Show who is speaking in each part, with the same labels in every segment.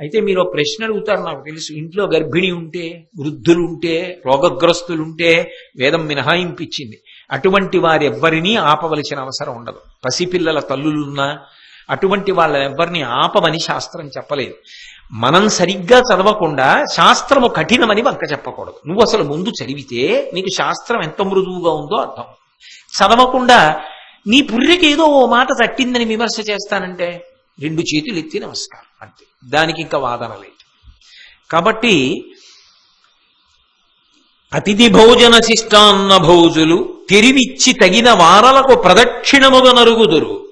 Speaker 1: అయితే మీరు ఒక ప్రశ్న అడుగుతారు నాకు తెలుసు. ఇంట్లో గర్భిణి ఉంటే వృద్ధులుంటే రోగగ్రస్తులుంటే వేదం మినహాయింపు ఇచ్చింది అటువంటి వారి ఎవ్వరినీ ఆపవలసిన అవసరం ఉండదు. పసిపిల్లల తల్లులున్నా అటువంటి వాళ్ళెవ్వరిని ఆపమని శాస్త్రం చెప్పలేదు. మనం సరిగ్గా చదవకుండా శాస్త్రము కఠినమని వంక చెప్పకూడదు. నువ్వు అసలు ముందు చదివితే నీకు శాస్త్రం ఎంత మృదువుగా ఉందో అర్థం. చదవకుండా నీ పుర్రెకి ఏదో ఓ మాట తట్టిందని విమర్శ చేస్తానంటే? రెండు చేతులు ఎత్తి నమస్కారం అంతే. దానికి ఇంకా వాదన లేదు. కాబట్టి అతిథి భోజన శిష్టాన్న భోజులు తిరివిచ్చి తగిన వారలకు ప్రదక్షిణముగా నరుగుదురు.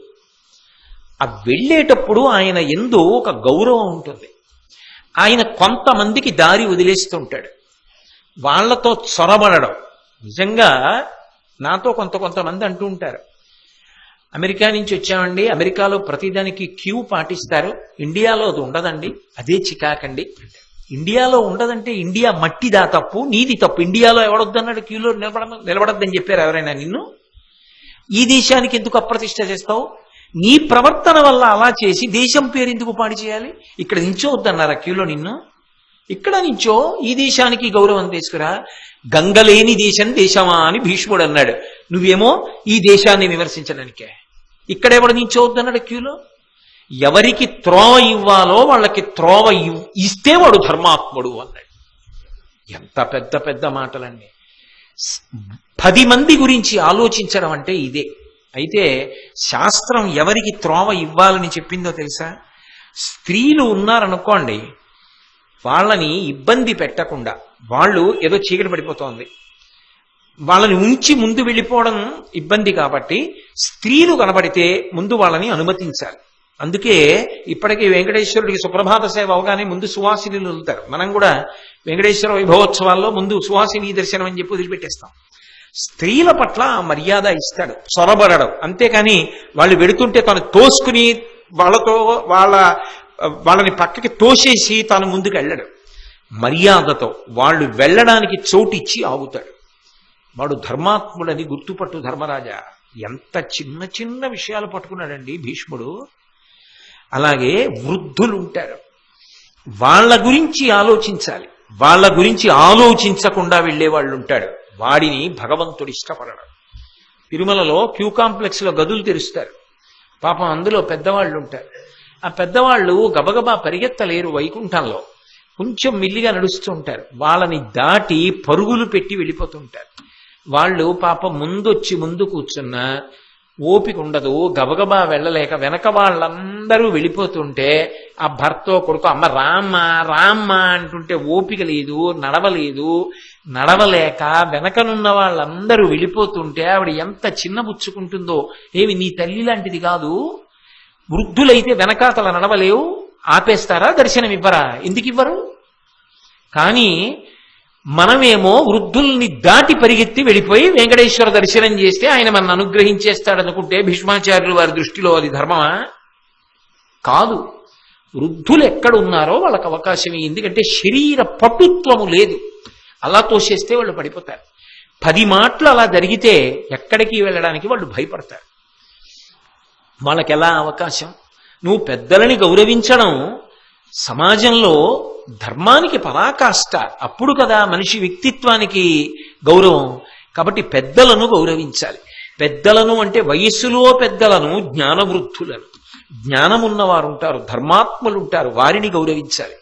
Speaker 1: ఆ వెళ్ళేటప్పుడు ఆయన ఎందు ఒక గౌరవం ఉంటుంది. ఆయన కొంతమందికి దారి వదిలేస్తుంటాడు. వాళ్ళతో చొరబడడం. నిజంగా నాతో కొంత కొంతమంది అంటూ ఉంటారు. అమెరికా నుంచి వచ్చామండి. అమెరికాలో ప్రతిదానికి క్యూ పాటిస్తారు. ఇండియాలో అది ఉండదండి. అదే చికాకండి. ఇండియాలో ఉండదంటే ఇండియా మట్టిదా తప్పు నీది తప్పు. ఇండియాలో ఎవడొద్దన్నాడు క్యూలో నిలబడ నిలబడద్దని చెప్పారు ఎవరైనా నిన్ను? ఈ దేశానికి ఎందుకు అప్రతిష్ట చేస్తావు? నీ ప్రవర్తన వల్ల అలా చేసి దేశం పేరు ఎందుకు పాడి చేయాలి? ఇక్కడ నించోవద్దన్నారా క్యూలో నిన్ను? ఇక్కడ నించో. ఈ దేశానికి గౌరవం తీసుకురా. గంగలేని దేశం దేశమా అని భీష్ముడు అన్నాడు. నువ్వేమో ఈ దేశాన్ని విమర్శించడానికే. ఇక్కడెవడు నించోవద్దన్నాడు క్యూలో? ఎవరికి త్రోవ ఇవ్వాలో వాళ్ళకి త్రోవ ఇవ్- ఇస్తే వాడు ధర్మాత్ముడు అన్నాడు. ఎంత పెద్ద పెద్ద మాటలండి. పది మంది గురించి ఆలోచించడం అంటే ఇదే. అయితే శాస్త్రం ఎవరికి త్రోవ ఇవ్వాలని చెప్పిందో తెలుసా? స్త్రీలు ఉన్నారనుకోండి వాళ్ళని ఇబ్బంది పెట్టకుండా వాళ్ళు ఏదో చీకటి పడిపోతోంది. వాళ్ళని ఉంచి ముందు వెళ్ళిపోవడం ఇబ్బంది కాబట్టి స్త్రీలు కనబడితే ముందు వాళ్ళని అనుమతించాలి. అందుకే ఇప్పటికీ వెంకటేశ్వరుడికి సుప్రభాత సేవ అవగానే ముందు సువాసినులు వెళ్తారు. మనం కూడా వెంకటేశ్వర వైభవోత్సవాల్లో ముందు సువాసిని దర్శనం అని చెప్పి వదిలిపెట్టేస్తాం. స్త్రీల పట్ల మర్యాద ఇస్తాడు చొరబడడం అంతేకాని వాళ్ళు వెడుతుంటే తను తోసుకుని వాళ్ళతో వాళ్ళ వాళ్ళని పక్కకి తోసేసి తాను ముందుకు వెళ్ళడు మర్యాదతో వాళ్ళు వెళ్ళడానికి చోటిచ్చి ఆగుతాడు. వాడు ధర్మాత్ముడని గుర్తుపట్టు ధర్మరాజా. ఎంత చిన్న చిన్న విషయాలు పట్టుకున్నాడండి భీష్ముడు. అలాగే వృద్ధులు ఉంటారు వాళ్ళ గురించి ఆలోచించాలి. వాళ్ళ గురించి ఆలోచించకుండా వెళ్ళే వాళ్ళు ఉంటాడు వాడిని భగవంతుడు ఇష్టపడడం. తిరుమలలో క్యూ కాంప్లెక్స్లో గదులు తెరుస్తారు. పాపం అందులో పెద్దవాళ్ళు ఉంటారు ఆ పెద్దవాళ్ళు గబగబా పరిగెత్తలేరు వైకుంఠంలో. కొంచెం మిల్లిగా నడుస్తూ ఉంటారు. వాళ్ళని దాటి పరుగులు పెట్టి వెళ్ళిపోతుంటారు వాళ్ళు పాపం ముందొచ్చి ముందు కూర్చున్న ఓపిక ఉండదు గబగబా వెళ్ళలేక వెనక వాళ్ళందరూ వెళ్ళిపోతుంటే ఆ భర్త కొడుకు అమ్మ రామ్మ రామ్మ అంటుంటే ఓపిక లేదు నడవలేదు. నడవలేక వెనకనున్న వాళ్ళందరూ వెళ్ళిపోతుంటే ఆవిడ ఎంత చిన్నబుచ్చుకుంటుందో ఏమి నీ తల్లి లాంటిది కాదు? వృద్ధులైతే వెనకాతల నడవలేవు? ఆపేస్తారా? దర్శనం ఇవ్వరా ఎందుకు ఇవ్వరు కానీ మనమేమో వృద్ధుల్ని దాటి పరిగెత్తి వెళ్ళిపోయి వెంకటేశ్వర దర్శనం చేస్తే ఆయన మన అనుగ్రహించేస్తాడనుకుంటే భీష్మాచార్యులు వారి దృష్టిలో అది ధర్మమా? కాదు. వృద్ధులు ఎక్కడ ఉన్నారో వాళ్ళకి అవకాశం ఎందుకంటే శరీర పటుత్వము లేదు. అలా తోసేస్తే వాళ్ళు పడిపోతారు. పది మాటలు అలా జరిగితే ఎక్కడికి వెళ్ళడానికి వాళ్ళు భయపడతారు. వాళ్ళకి ఎలా అవకాశం? నువ్వు పెద్దలని గౌరవించడం సమాజంలో ధర్మానికి పరాకాష్ట అప్పుడు కదా మనిషి వ్యక్తిత్వానికి గౌరవం. కాబట్టి పెద్దలను గౌరవించాలి. పెద్దలను అంటే వయస్సులో పెద్దలను జ్ఞానవృద్ధులను. జ్ఞానమున్నవారు ఉంటారు ధర్మాత్ములు ఉంటారు వారిని గౌరవించాలి.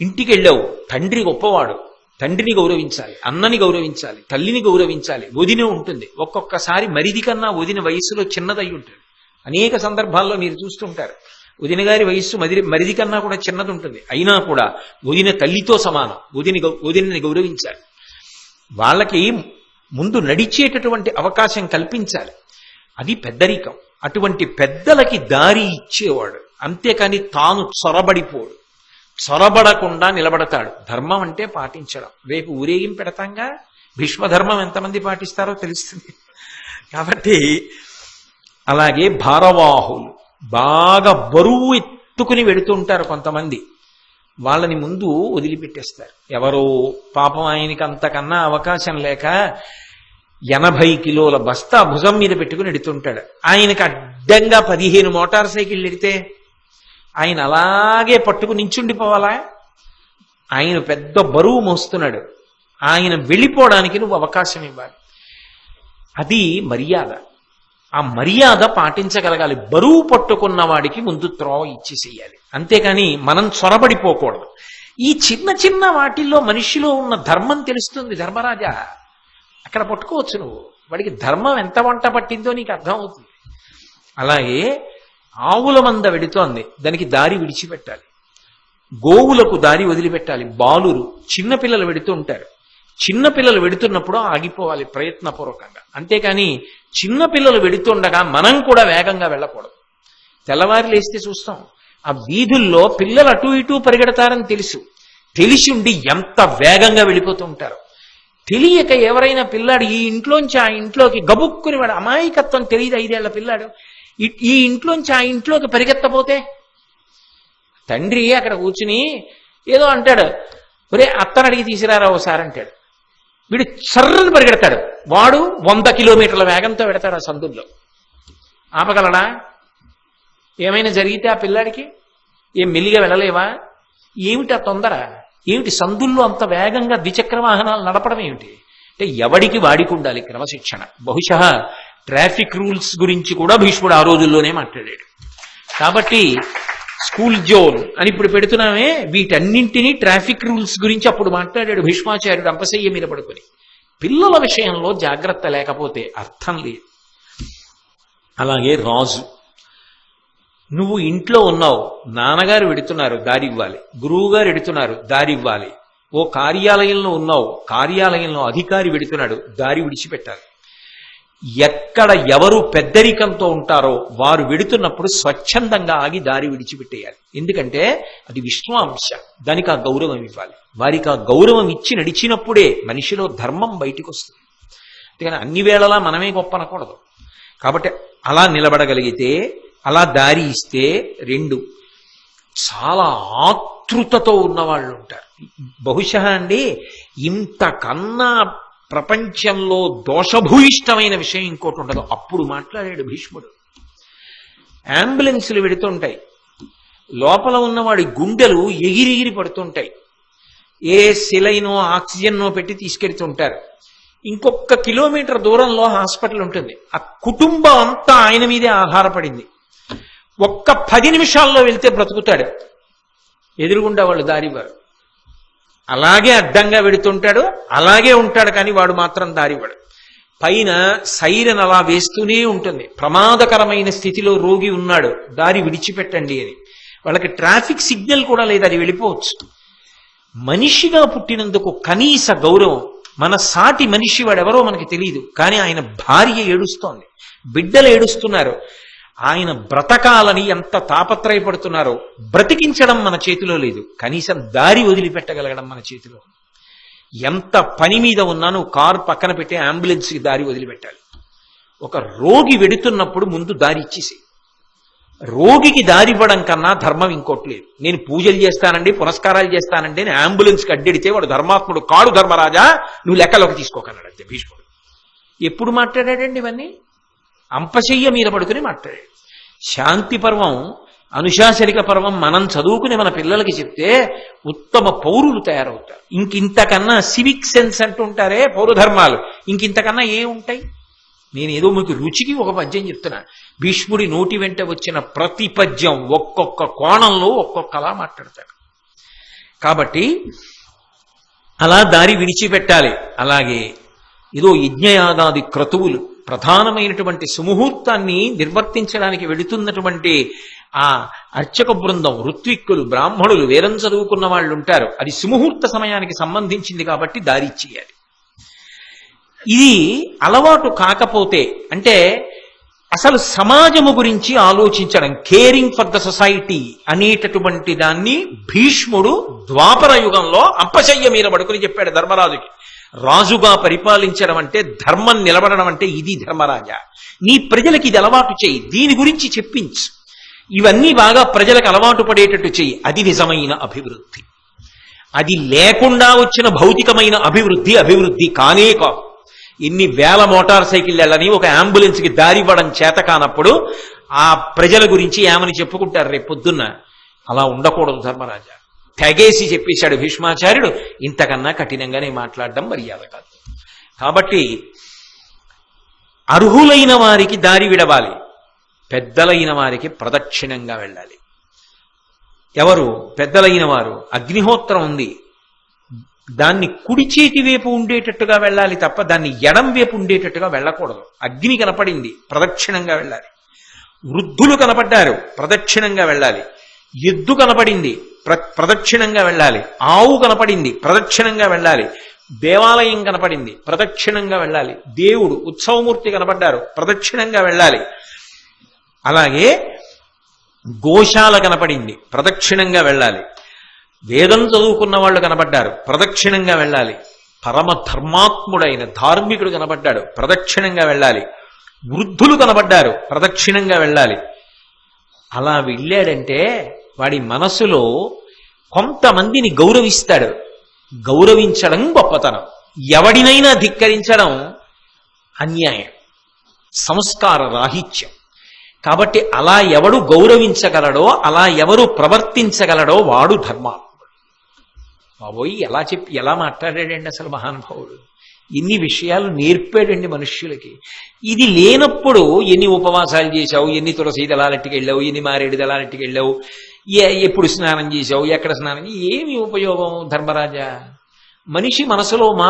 Speaker 1: ఇంటికి వెళ్ళావు తండ్రి గొప్పవాడు తండ్రిని గౌరవించాలి అన్నని గౌరవించాలి తల్లిని గౌరవించాలి వదిన ఉంటుంది. ఒక్కొక్కసారి మరిది కన్నా వదిన వయస్సులో చిన్నదై ఉంటుంది అనేక సందర్భాల్లో మీరు చూస్తుంటారు. వదిన గారి వయస్సు మదిరి మరిది కన్నా కూడా చిన్నది ఉంటుంది అయినా కూడా వదిన తల్లితో సమానం. వదిని గౌ- వదినని గౌరవించాలి. వాళ్ళకి ముందు నడిచేటటువంటి అవకాశం కల్పించాలి. అది పెద్దరికం. అటువంటి పెద్దలకి దారి ఇచ్చేవాడు. అంతేకాని తాను చొరబడిపోడు. చొరబడకుండా నిలబడతాడు. ధర్మం అంటే పాటించడం. రేపు ఊరేగింపు పెడతాంగా? భీష్మధర్మం ఎంతమంది పాటిస్తారో తెలుస్తుంది. కాబట్టి అలాగే భారవాహులు. బాగా బరువు ఎత్తుకుని వెడుతుంటారు కొంతమంది. వాళ్ళని ముందు వదిలిపెట్టేస్తారు. ఎవరో పాపం ఆయనకి అంతకన్నా అవకాశం లేక ఎనభై కిలోల బస్తా భుజం మీద పెట్టుకుని ఎడుతుంటాడు. ఆయనకి అడ్డంగా పదిహేను మోటార్ సైకిళ్ళు ఎడితే ఆయన అలాగే పట్టుకు నించుండిపోవాలా? ఆయన పెద్ద బరువు మోస్తున్నాడు. ఆయన వెళ్ళిపోవడానికి నువ్వు అవకాశం ఇవ్వాలి. అది మర్యాద. ఆ మర్యాద పాటించగలగాలి. బరువు పట్టుకున్న వాడికి ముందు త్రోవ ఇచ్చేసేయాలి. అంతేకాని మనం చొరబడిపోకూడదు. ఈ చిన్న చిన్న వాటిల్లో మనిషిలో ఉన్న ధర్మం తెలుస్తుంది ధర్మరాజా. అక్కడ పట్టుకోవచ్చు నువ్వు. వాడికి ధర్మం ఎంత వంట పట్టిందో నీకు అర్థమవుతుంది. అలాగే ఆవుల మంద వెడుతోంది. దానికి దారి విడిచిపెట్టాలి. గోవులకు దారి వదిలిపెట్టాలి. బాలురు చిన్నపిల్లలు వెడుతూ ఉంటారు. చిన్నపిల్లలు వెడుతున్నప్పుడు ఆగిపోవాలి ప్రయత్నపూర్వకంగా. అంతేకాని చిన్నపిల్లలు వెడుతుండగా మనం కూడా వేగంగా వెళ్ళకూడదు. తెల్లవారి లేస్తే చూస్తాం. ఆ వీధుల్లో పిల్లలు అటు ఇటు పరిగెడతారని తెలుసు. తెలిసి ఉండి ఎంత వేగంగా వెళ్ళిపోతూ ఉంటారు. తెలియక ఎవరైనా పిల్లాడు ఈ ఇంట్లోంచి ఆ ఇంట్లోకి గబుక్కుని వాడు అమాయకత్వం తెలియదు ఐదేళ్ళ పిల్లాడు? ఈ- ఇంట్లోంచి ఆ ఇంట్లోకి పరిగెత్తపోతే? తండ్రి అక్కడ కూర్చుని ఏదో అంటాడు. ఒరే అత్తనడిగి తీసిరారా ఓసారి అంటాడు. వీడు చర్రను పరిగెడతాడు. వాడు వంద కిలోమీటర్ల వేగంతో పెడతాడు ఆ సందుల్లో. ఆపగలడా? ఏమైనా జరిగితే ఆ పిల్లాడికి? ఏం మెల్లిగా వెళ్ళలేవా? ఏమిటి ఆ తొందర? ఏమిటి సందుల్లో అంత వేగంగా ద్విచక్ర వాహనాలు నడపడం ఏమిటి? అంటే ఎవడికి వాడికి ఉండాలి క్రమశిక్షణ. బహుశా ట్రాఫిక్ రూల్స్ గురించి కూడా భీష్ముడు ఆ రోజుల్లోనే మాట్లాడాడు. కాబట్టి స్కూల్ జోన్ అని ఇప్పుడు పెడుతున్నామే. వీటన్నింటినీ ట్రాఫిక్ రూల్స్ గురించి అప్పుడు మాట్లాడాడు భీష్మాచార్యుడు అంపశయ్య మీద పడుకొని. పిల్లల విషయంలో జాగ్రత్త లేకపోతే అర్థం లేదు. అలాగే రాజు నువ్వు ఇంట్లో ఉన్నావు నాన్నగారు వెడుతున్నారు దారి ఇవ్వాలి. గురువు గారు ఎడుతున్నారు దారి ఇవ్వాలి. ఓ కార్యాలయంలో ఉన్నావు కార్యాలయంలో అధికారి వెడుతున్నాడు దారి విడిచిపెట్టాలి. ఎక్కడ ఎవరు పెద్దరికంతో ఉంటారో వారు వెడుతున్నప్పుడు స్వచ్ఛందంగా ఆగి దారి విడిచిపెట్టేయాలి. ఎందుకంటే అది విశ్వాంశ. దానికి ఆ గౌరవం ఇవ్వాలి. వారికి ఆ గౌరవం ఇచ్చి నడిచినప్పుడే మనిషిలో ధర్మం బయటికి వస్తుంది అందుకని అన్ని వేళలా మనమే గొప్ప అనకూడదు. కాబట్టి అలా నిలబడగలిగితే అలా దారి ఇస్తే రెండు చాలా ఆతృతతో ఉన్నవాళ్ళు ఉంటారు. బహుశా అండి ఇంతకన్నా ప్రపంచంలో దోషభూయిష్టమైన విషయం ఇంకోటి ఉండదు. అప్పుడు మాట్లాడాడు భీష్ముడు. అంబులెన్సులు వెడుతుంటాయి. లోపల ఉన్నవాడి గుండెలు ఎగిరిగిరి పడుతుంటాయి. ఏ సిలైనో ఆక్సిజన్నో పెట్టి తీసుకెడుతుంటారు. ఇంకొక కిలోమీటర్ దూరంలో హాస్పిటల్ ఉంటుంది. ఆ కుటుంబం అంతా ఆయన మీదే ఆధారపడింది. ఒక్క పది నిమిషాల్లో వెళ్తే బ్రతుకుతాడు. ఎదురుగుండా వాళ్ళు దారివారు అలాగే అడ్డంగా వెడుతుంటాడు అలాగే ఉంటాడు కానీ వాడు మాత్రం దారివాడు. పైన సైరన్ అలా వేస్తూనే ఉంటుంది. ప్రమాదకరమైన స్థితిలో రోగి ఉన్నాడు దారి విడిచిపెట్టండి అని. వాళ్ళకి ట్రాఫిక్ సిగ్నల్ కూడా లేదు అది వెళ్ళిపోవచ్చు. మనిషిగా పుట్టినందుకు కనీస గౌరవం మన సాటి మనిషి వాడెవరో మనకి తెలియదు కానీ ఆయన భార్య ఏడుస్తోంది. బిడ్డలు ఏడుస్తున్నారు. ఆయన బ్రతకాలని ఎంత తాపత్రయపడుతున్నారో బ్రతికించడం మన చేతిలో లేదు. కనీసం దారి వదిలిపెట్టగలగడం మన చేతిలో. ఎంత పని మీద ఉన్నానో కారు పక్కన పెట్టి అంబులెన్స్కి దారి వదిలిపెట్టాలి. ఒక రోగి వెడుతున్నప్పుడు ముందు దారి ఇచ్చేసి రోగికి దారి ఇవ్వడం కన్నా ధర్మం ఇంకోటి లేదు. నేను పూజలు చేస్తానండి పునస్కారాలు చేస్తానండి నేను అంబులెన్స్కి అడ్డెడితే వాడు ధర్మాత్ముడు కాడు ధర్మరాజా నువ్వు లెక్కలోకి తీసుకోకన్నాడు అంతే భీష్ముడు. ఎప్పుడు మాట్లాడాడండి ఇవన్నీ? అంపశయ్య మీద పడుకుని మాట్లాడాడు శాంతి పర్వం అనుశాసనిక పర్వం మనం చదువుకుని మన పిల్లలకి చెప్తే ఉత్తమ పౌరులు తయారవుతారు. ఇంకింతకన్నా సివిక్ సెన్స్ అంటుంటారే పౌరధర్మాలు ఇంకింతకన్నా ఏ ఉంటాయి? నేను ఏదో మీకు రుచికి ఒక పద్యం చెప్తున్నా. భీష్ముడి నోటి వెంట వచ్చిన ప్రతి పద్యం ఒక్కొక్క కోణంలో ఒక్కొక్కలా మాట్లాడతాడు. కాబట్టి అలా దారి విడిచిపెట్టాలి. అలాగే ఏదో యజ్ఞయాగాది క్రతువులు ప్రధానమైనటువంటి సుముహూర్తాన్ని నిర్వర్తించడానికి వెళుతున్నటువంటి ఆ అర్చక బృందం ఋత్విక్కులు బ్రాహ్మణులు వేరం చదువుకున్న వాళ్ళు ఉంటారు. అది సుముహూర్త సమయానికి సంబంధించింది కాబట్టి దారి చేయాలి ఇది అలవాటు కాకపోతే అంటే అసలు సమాజము గురించి ఆలోచించడం కేరింగ్ ఫర్ ద సొసైటీ అనేటటువంటి దాన్ని భీష్ముడు ద్వాపర యుగంలో అంపశయ్య మీద పడుకుని చెప్పాడు ధర్మరాజుకి. రాజుగా పరిపాలించడం అంటే ధర్మం నిలబడడం అంటే ఇది ధర్మరాజా. నీ ప్రజలకి ఇది అలవాటు చేయి దీని గురించి చెప్పించు. ఇవన్నీ బాగా ప్రజలకు అలవాటు పడేటట్టు చెయ్యి అది నిజమైన అభివృద్ధి. అది లేకుండా వచ్చిన భౌతికమైన అభివృద్ధి అభివృద్ధి కానే కాదు. ఇన్ని వేల మోటార్ సైకిళ్ళని ఒక అంబులెన్స్కి దారి ఇవ్వడం చేత కానప్పుడు ఆ ప్రజల గురించి ఏమని చెప్పుకుంటారు రేపు పొద్దున్న? అలా ఉండకూడదు ధర్మరాజా. తెగేసి చెప్పేశాడు భీష్మాచార్యుడు ఇంతకన్నా కఠినంగానే మాట్లాడడం మర్యాద కాదు కాబట్టి అర్హులైన వారికి దారి విడవాలి పెద్దలైన వారికి ప్రదక్షిణంగా వెళ్ళాలి. ఎవరు? పెద్దలైన వారు. అగ్నిహోత్రం ఉంది. దాన్ని కుడి చేతి వైపు ఉండేటట్టుగా వెళ్ళాలి తప్ప దాన్ని ఎడం వైపు ఉండేటట్టుగా వెళ్ళకూడదు. అగ్ని కనపడింది ప్రదక్షిణంగా వెళ్ళాలి. వృద్ధులు కనపడ్డారు ప్రదక్షిణంగా వెళ్ళాలి. ఎద్దు కనపడింది ప్ర ప్రదక్షిణంగా వెళ్ళాలి. ఆవు కనపడింది ప్రదక్షిణంగా వెళ్ళాలి. దేవాలయం కనపడింది ప్రదక్షిణంగా వెళ్ళాలి. దేవుడు ఉత్సవమూర్తి కనపడ్డారు ప్రదక్షిణంగా వెళ్ళాలి. అలాగే గోశాల కనపడింది ప్రదక్షిణంగా వెళ్ళాలి. వేదం చదువుకున్న వాళ్ళు కనపడ్డారు ప్రదక్షిణంగా వెళ్ళాలి. పరమ ధర్మాత్ముడైన ధార్మికుడు కనపడ్డాడు ప్రదక్షిణంగా వెళ్ళాలి. వృద్ధులు కనపడ్డారు ప్రదక్షిణంగా వెళ్ళాలి. అలా వెళ్ళాడంటే వాడి మనసులో కొంతమందిని గౌరవిస్తాడు. గౌరవించడం గొప్పతనం. ఎవడినైనా ధిక్కరించడం అన్యాయం. సంస్కార రాహిత్యం. కాబట్టి అలా ఎవడు గౌరవించగలడో అలా ఎవరు ప్రవర్తించగలడో వాడు ధర్మాత్ముడు. బాబోయ్ ఎలా చెప్పి ఎలా మాట్లాడాడండి అసలు మహానుభావుడు? ఇన్ని విషయాలు నేర్పాడండి మనుష్యులకి. ఇది లేనప్పుడు ఎన్ని ఉపవాసాలు చేశావు ఎన్ని తులసి దళాలెట్టుకెళ్ళావు ఎన్ని మారేడు దళాలెట్టుకెళ్ళావు ఏ- ఎప్పుడు స్నానం చేశావు? ఎక్కడ స్నానం ఏమి ఉపయోగం ధర్మరాజా? మనిషి మనసులో మా